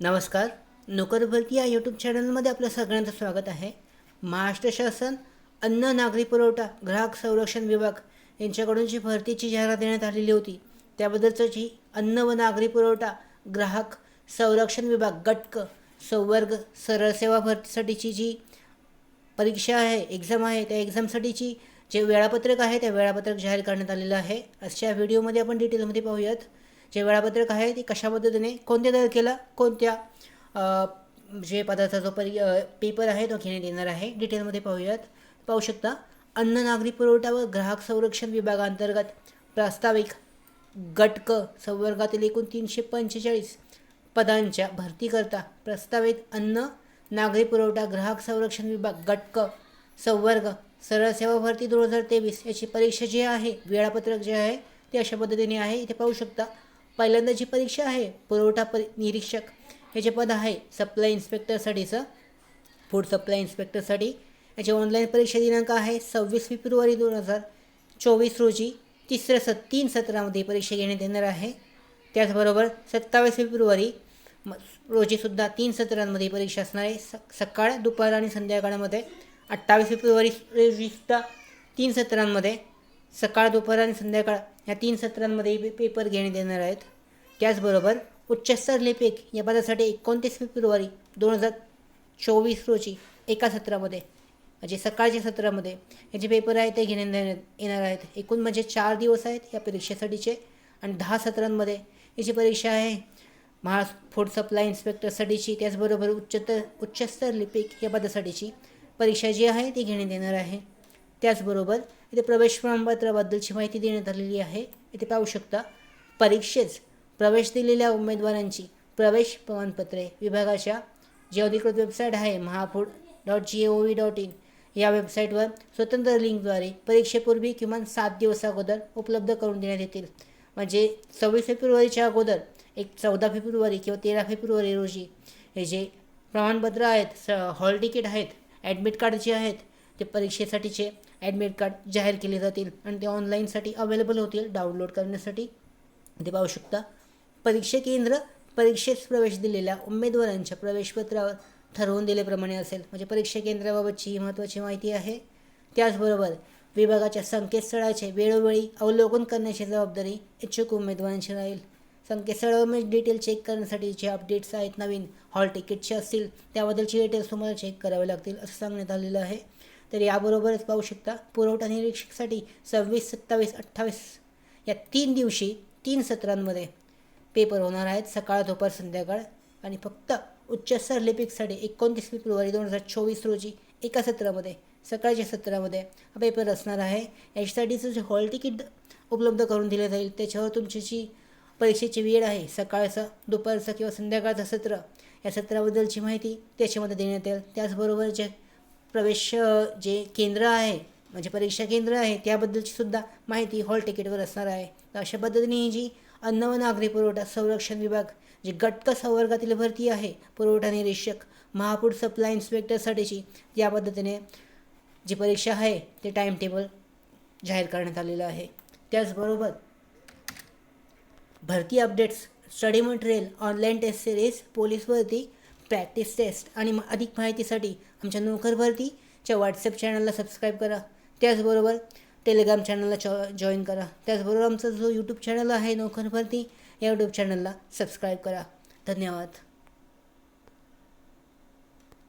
नमस्कार. नोकर भरती या यूट्यूब चॅनलमध्ये आपलं सगळ्यांचं स्वागत आहे. महाराष्ट्र शासन अन्न नागरी पुरवठा ग्राहक संरक्षण विभाग यांच्याकडून जी भरतीची जाहिरात देण्यात आलेली होती त्याबद्दलचं जी अन्न व नागरी पुरवठा ग्राहक संरक्षण विभाग गटक संवर्ग सरळ सेवा भरतीसाठीची जी परीक्षा आहे एक्झाम आहे त्या एक्झामसाठीची जे वेळापत्रक आहे त्या वेळापत्रक जाहीर करण्यात आलेलं आहे. अशा व्हिडिओमध्ये आपण डिटेलमध्ये पाहूयात. जे वेळापत्रक आहे ते कशा पद्धतीने कोणत्या तारखेला कोणत्या जे पदाचा जो परी पेपर आहे तो घेण्यात येणार आहे? डिटेलमध्ये पाहूयात. पाहू शकता अन्न नागरी पुरवठा व ग्राहक संरक्षण विभागांतर्गत प्रास्ताविक गटक संवर्गातील एकूण तीनशे पंचेचाळीस पदांच्या भरतीकरता प्रस्तावित अन्न नागरी पुरवठा ग्राहक संरक्षण विभाग गटक संवर्ग सरळ सेवा भरती दोन हजार तेवीस याची परीक्षा जी आहे वेळापत्रक जे आहे ते अशा पद्धतीने आहे. इथे पाहू शकता पहिल्यांदा जी परीक्षा आहे पुरवठा परी निरीक्षक हे जे पद आहे सप्लाय इन्स्पेक्टरसाठीचं फूड सप्लाय इन्स्पेक्टरसाठी याची ऑनलाईन परीक्षा दिनांक आहे सव्वीस फेब्रुवारी दोन हजार चोवीस रोजी. तिसऱ्या स तीन सत्रामध्ये परीक्षा घेण्यात येणार आहे. त्याचबरोबर सत्तावीस फेब्रुवारी म- रोजीसुद्धा तीन सत्रांमध्ये परीक्षा असणार आहे. स सकाळ दुपार आणि संध्याकाळमध्ये. अठ्ठावीस फेब्रुवारी रोजीसुद्धा तीन सत्रांमध्ये सकाळ दुपार आणि संध्याकाळ या तीन सत्रांमध्ये पे पेपर घेण्यात येणार आहेत. त्याचबरोबर उच्चस्तर लिपिक या पदासाठी एकोणतीस फेब्रुवारी दोन हजार चोवीस रोजी एका सत्रामध्ये म्हणजे सकाळच्या सत्रामध्ये याचे पेपर आहे ते घेण्यात येणार आहेत. एकूण म्हणजे चार दिवस आहेत या परीक्षेसाठीचे आणि दहा सत्रांमध्ये याची परीक्षा आहे महा फूड सप्लाय इन्स्पेक्टरसाठीची त्याचबरोबर उच्चतर उच्चस्तर लिपिक या पदासाठीची परीक्षा जी आहे ती घेण्यात येणार आहे. त्याचबरोबर इथे प्रवेश प्रमाणपत्राबद्दलची माहिती देण्यात आलेली आहे. इथे पाहू शकता परीक्षेस प्रवेश दिलेल्या उमेदवारांची प्रवेश प्रमाणपत्रे विभागाच्या जी अधिकृत वेबसाईट आहे Mahafood dot G O V dot in या वेबसाईटवर स्वतंत्र लिंकद्वारे परीक्षेपूर्वी किमान सात दिवस अगोदर उपलब्ध करून देण्यात येतील. म्हणजे सव्वीस फेब्रुवारीच्या अगोदर एक चौदा फेब्रुवारी किंवा तेरा फेब्रुवारी रोजी हे जे प्रमाणपत्र आहेत स हॉल तिकीट आहेत ॲडमिट कार्ड जे आहेत ते परीक्षेसाठीचे ॲडमिट कार्ड जाहीर केले जातील आणि ते ऑनलाईनसाठी अवेलेबल होतील डाउनलोड करण्यासाठी. ते पाहू शकता. परीक्षा केंद्र परीक्षेस प्रवेश दिलेल्या उमेदवारांच्या प्रवेशपत्रावर ठरवून दिल्याप्रमाणे असेल. म्हणजे परीक्षा केंद्राबाबतची ही महत्त्वाची माहिती आहे. त्याचबरोबर विभागाच्या संकेतस्थळाचे वेळोवेळी अवलोकन करण्याची जबाबदारी इच्छुक उमेदवारांची राहील. संकेतस्थळावर डिटेल चेक करण्यासाठी जे अपडेट्स आहेत नवीन हॉल तिकीटचे असतील त्याबद्दलची डिटेल्स तुम्हाला चेक करावे लागतील असं सांगण्यात आलेलं आहे. तर याबरोबरच पाहू शकता पुरवठा निरीक्षकसाठी सव्वीस सत्तावीस अठ्ठावीस या तीन दिवशी तीन सत्रांमध्ये पेपर होणार आहेत सकाळ दुपार संध्याकाळ. आणि फक्त उच्चस्तर लिपिकसाठी एकोणतीस फेब्रुवारी दोन हजार चोवीस रोजी एका सत्रामध्ये सकाळच्या सत्रामध्ये हा पेपर असणार आहे. याच्यासाठीचं जे हॉल तिकीट उपलब्ध करून दिलं जाईल त्याच्यावर तुमची जी परीक्षेची वेळ आहे. सकाळचं दुपारचं किंवा संध्याकाळचं सत्र या सत्राबद्दलची माहिती त्याच्यामध्ये देण्यात येईल. त्याचबरोबर जे प्रवेश जे केंद्र आहे म्हणजे परीक्षा केंद्र आहे त्याबद्दलची सुद्धा माहिती हॉल तिकीटवर असणार आहे. तर अशा पद्धतीने ही जी अन्न व नागरी पुरवठा संरक्षण विभाग जे गटक संवर्गातील भरती आहे पुरवठा निरीक्षक महापूर सप्लाय इन्स्पेक्टरसाठीची या पद्धतीने जी परीक्षा आहे ते टाईम टेबल जाहीर करण्यात आलेलं आहे. त्याचबरोबर भरती updates study material online test series police भरती प्रॅक्टिस टेस्ट आणि म- अधिक माहितीसाठी आमच्या नोकर भरतीच्या व्हॉट्सअप चॅनलला सबस्क्राईब करा. त्याचबरोबर टेलिग्राम चॅनलला जॉ जॉईन करा. त्याचबरोबर आमचा जो यूट्यूब चॅनल आहे नोकर भरती या यूट्यूब चॅनलला सबस्क्राईब करा. धन्यवाद.